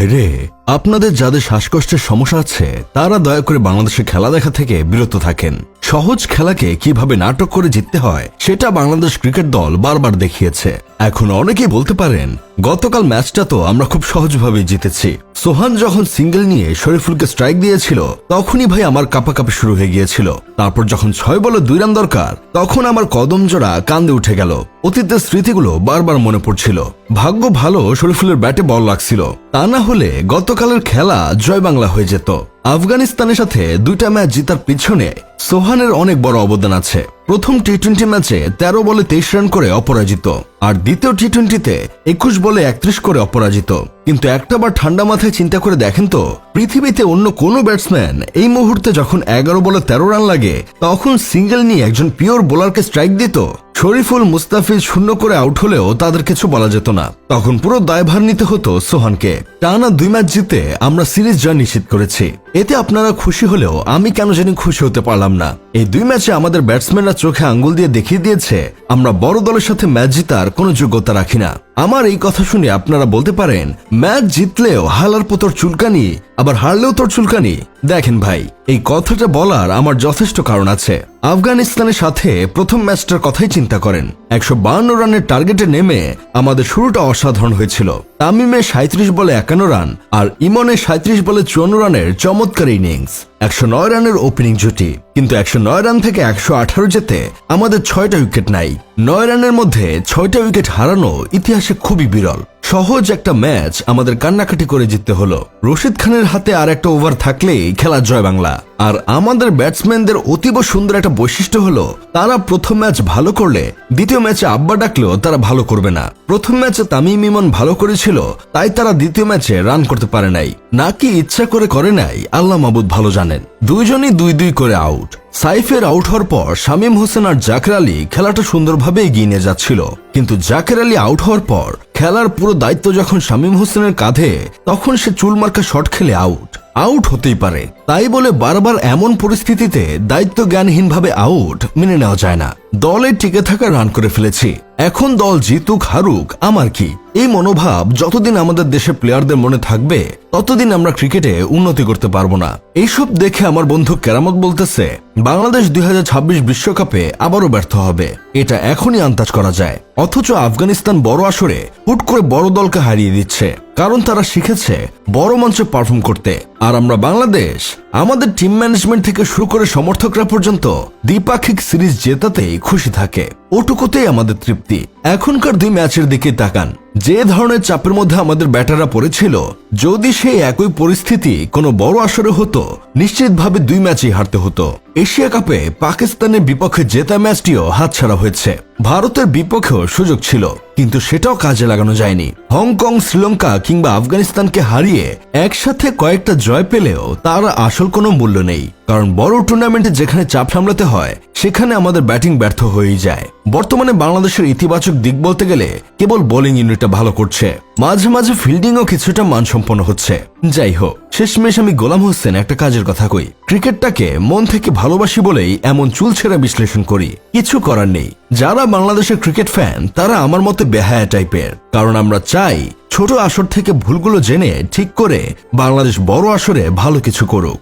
ভাইরে আপনাদের যাদের শ্বাসকষ্টের সমস্যা আছে, তারা দয়া করে বাংলাদেশে খেলা দেখা থেকে বিরত থাকেন। সহজ খেলাকে কীভাবে নাটক করে জিততে হয়, সেটা বাংলাদেশ ক্রিকেট দল বারবার দেখিয়েছে। এখন অনেকেই বলতে পারেন, গতকাল ম্যাচটা তো আমরা খুব সহজভাবে জিতেছি। সোহান যখন সিঙ্গেল নিয়ে শরীফুলকে স্ট্রাইক দিয়েছিল, তখনই ভাই আমার কাপাকাপি শুরু হয়ে গিয়েছিল। তারপর যখন ছয় বলে দুই রান দরকার, তখন আমার কদম জোড়া কান্দে উঠে গেল। অতীতের স্মৃতিগুলো বারবার মনে পড়ছিল। ভাগ্য ভালো, শরীফুলের ব্যাটে বল লাগছিল। তা না হলে গতকালের খেলা জয় বাংলা হয়ে যেত। আফগানিস্তানের সাথে দুইটা ম্যাচ জেতার পিছনে সোহানের অনেক বড় অবদান আছে। প্রথম টি টোয়েন্টি ম্যাচে তেরো বলে তেইশ রান করে অপরাজিত, আর দ্বিতীয় টি টোয়েন্টিতে একুশ বলে একত্রিশ করে অপরাজিত। কিন্তু একটা বার ঠান্ডা মাথায় চিন্তা করে দেখেন তো, পৃথিবীতে অন্য কোনো ব্যাটসম্যান এই মুহূর্তে যখন এগারো বলে তেরো রান লাগে, তখন সিঙ্গেল নিয়ে একজন পিওর বোলারকে স্ট্রাইক দিত? শরীফুল মুস্তাফিজ শূন্য করে আউট হলেও তাদের কিছু বলা যেত না। তখন পুরো দায়ভার নিতে হতো সোহানকে। টানা দুই ম্যাচ জিতে আমরা সিরিজ জয় নিশ্চিত করেছি। এতে আপনারা খুশি হলেও আমি কেন জানি খুশি হতে পারলাম না। এই দুই ম্যাচে আমাদের ব্যাটসম্যানরা চোখে আঙ্গুল দিয়ে দেখিয়ে দিয়েছে, আমরা বড় দলের সাথে ম্যাচ জিতার কোনো যোগ্যতা রাখি না। আমার এই কথা শুনে আপনারা বলতে পারেন, ম্যাচ জিতলেও হালার পোতর চুলকানি, আবার হারলেও তোর চুলকানি। দেখেন ভাই, এই কথাটা বলার আমার যথেষ্ট কারণ আছে। আফগানিস্তানের সাথে প্রথম ম্যাচটার কথাই চিন্তা করেন। একশো বাহান্ন রানের টার্গেটে নেমে আমাদের শুরুটা অসাধারণ হয়েছিল। তামিমে সাঁত্রিশ বলে একান্ন রান আর ইমনে সাঁত্রিশ বলে চুয়ান্ন রানের চমৎকার ইনিংস। একশো নয় রানের ওপেনিং জুটি। কিন্তু একশো নয় রান থেকে একশো আঠারো যেতে আমাদের ছয়টা উইকেট নাই। নয় রানের মধ্যে ছয়টা উইকেট হারানো ইতিহাসে খুবই বিরল। সহজ একটা ম্যাচ আমাদের কান্নাকাটি করে জিততে হলো। রশিদ খানের হাতে আর একটা ওভার থাকলেই খেলা জয় বাংলা। আর আমাদের ব্যাটসম্যানদের অতীব সুন্দর একটা বৈশিষ্ট্য হলো, তারা প্রথম ম্যাচ ভালো করলে দ্বিতীয় ম্যাচে আব্বা ডাকলেও তারা ভালো করবে না। প্রথম ম্যাচে তামিম ইমন ভালো করেছিল, তাই তারা দ্বিতীয় ম্যাচে রান করতে পারে নাই। নাকি ইচ্ছা করে করে নাই, আল্লাহ মাবুদ ভালো জানেন। দুইজনই দুই দুই করে আউট। সাইফের আউট হওয়ার পর শামীম হোসেন আর জাকের আলী খেলাটা সুন্দরভাবে এগিয়ে নিয়ে যাচ্ছিল। কিন্তু জাকের আলী আউট হওয়ার পর খেলার পুরো দায়িত্ব যখন শামীম হোসেনের কাঁধে, তখন সে চুলমার্কা শট খেলে আউট আউট হতেই পারে। তাই বলে বারবার এমন পরিস্থিতিতে দায়িত্ব জ্ঞানহীনভাবে আউট মেনে নেওয়া যায় না। দলে টিকে থাকা, রান করে ফেলেছি। এখন দল জিতুক, হারুক, আমার কি? এই মনোভাব যতদিন আমাদের দেশের প্লেয়ারদের মনে থাকবে, ততদিন আমরা ক্রিকেটে উন্নতি করতে পারব না। এইসব দেখে আমার বন্ধু কেরামত বলতেছে, বাংলাদেশ দুই বিশ্বকাপে আবারও ব্যর্থ হবে। এটা এখনই আন্দাজ করা যায়। অথচ আফগানিস্তান বড় আসরে হুট করে বড় দলকে হারিয়ে দিচ্ছে। কারণ তারা শিখেছে বড় মঞ্চে পারফর্ম করতে। আর আমরা বাংলাদেশ আমাদের টিম ম্যানেজমেন্ট থেকে শুরু করে সমর্থকরা পর্যন্ত দ্বিপাক্ষিক সিরিজ জেতাতেই খুশি থাকে। ওটুকুতেই আমাদের তৃপ্তি। এখনকার দুই ম্যাচের দিকে তাকান। যে ধরনের চাপের মধ্যে আমাদের ব্যাটাররা পড়েছিল, যদি সেই একই পরিস্থিতি কোনো বড় আসরে হতো, নিশ্চিতভাবে দুই ম্যাচই হারতে হতো। এশিয়া কাপে পাকিস্তানের বিপক্ষে জেতা ম্যাচটিও হাতছাড়া হয়েছে। ভারতের বিপক্ষেও সুযোগ ছিল, কিন্তু সেটাও কাজে লাগানো যায়নি। হংকং, শ্রীলঙ্কা কিংবা আফগানিস্তানকে হারিয়ে একসাথে কয়েকটা জয় পেলেও তার আসল কোনো মূল্য নেই। কারণ বড় টুর্নামেন্টে যেখানে চাপ সামলাতে হয়, সেখানে আমাদের ব্যাটিং ব্যর্থ হয়েই যায়। বর্তমানে বাংলাদেশের ইতিবাচক দিক বলতে গেলে, কেবল বোলিং ইউনিটটা ভালো করছে। মাঝে মাঝে ফিল্ডিংও কিছুটা মানসম্পন্ন হচ্ছে। যাই হোক, শেষমেশ আমি গোলাম হোসেন একটা কাজের কথা কই। ক্রিকেটটাকে মন থেকে ভালোবাসি বলেই এমন চুলছেরা বিশ্লেষণ করি। কিছু করার নেই। যারা বাংলাদেশের ক্রিকেট ফ্যান তারা আমার মতে বেহায়া টাইপের কারণ আমরা চাই ছোট আসর থেকে ভুলগুলো জেনে ঠিক করে বাংলাদেশ বড় আসরে ভালো কিছু করুক।